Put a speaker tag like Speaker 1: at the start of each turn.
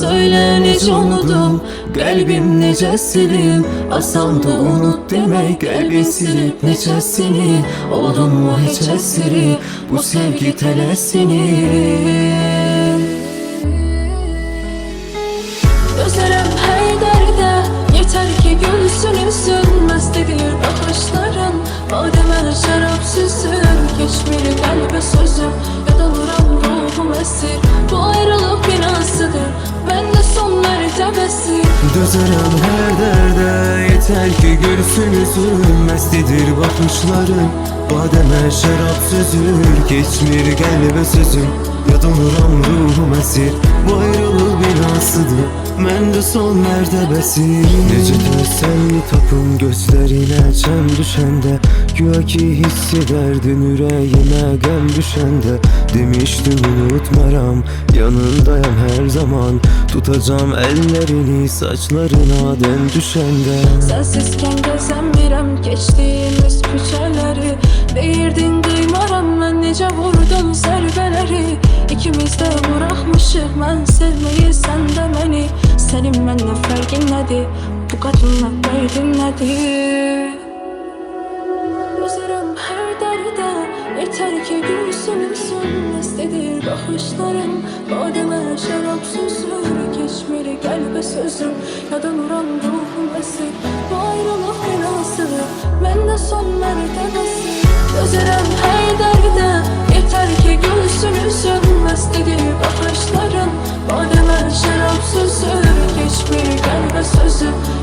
Speaker 1: Söyle nece unudum Kalbim nece silim? Asam da unut demek Kalbin silip necesini Oldum mu hiç esiri? Bu sevgi telesini.
Speaker 2: Özlerim her derde Yeter ki gülsün üzülmez dediğir bakışların. Bademe mertebesi
Speaker 1: Dözerim her derde Yeter ki görsün üzülmezlidir bakışların Bademe şarap sözür Geçmir gelbe sözüm Ya donuram ruhum esir Bu ayrılık binasıdır Ben de son mertebesi Nece sen tapın gözlerine çem düşende. Güya ki hissederdin yüreğime gem düşende. Demiştin unutmaram yanındayım her zaman. Tutacağım ellerini saçlarına den düşende.
Speaker 2: Sensizken gezemirim geçtiğimiz küçeleri. Değirdin duymaram ben nece vurdum zerbeleri nedir bu kadınla derdin nedir Üzerim her derde Yeter ki gülsün üzülmez dediğir bakışların Bademe şarap süzür Geçmeli kalbe sözüm. Yadımram ruhum esir Bu ayrılık binasıdır Ben de son mertebesi. Üzerim her so soon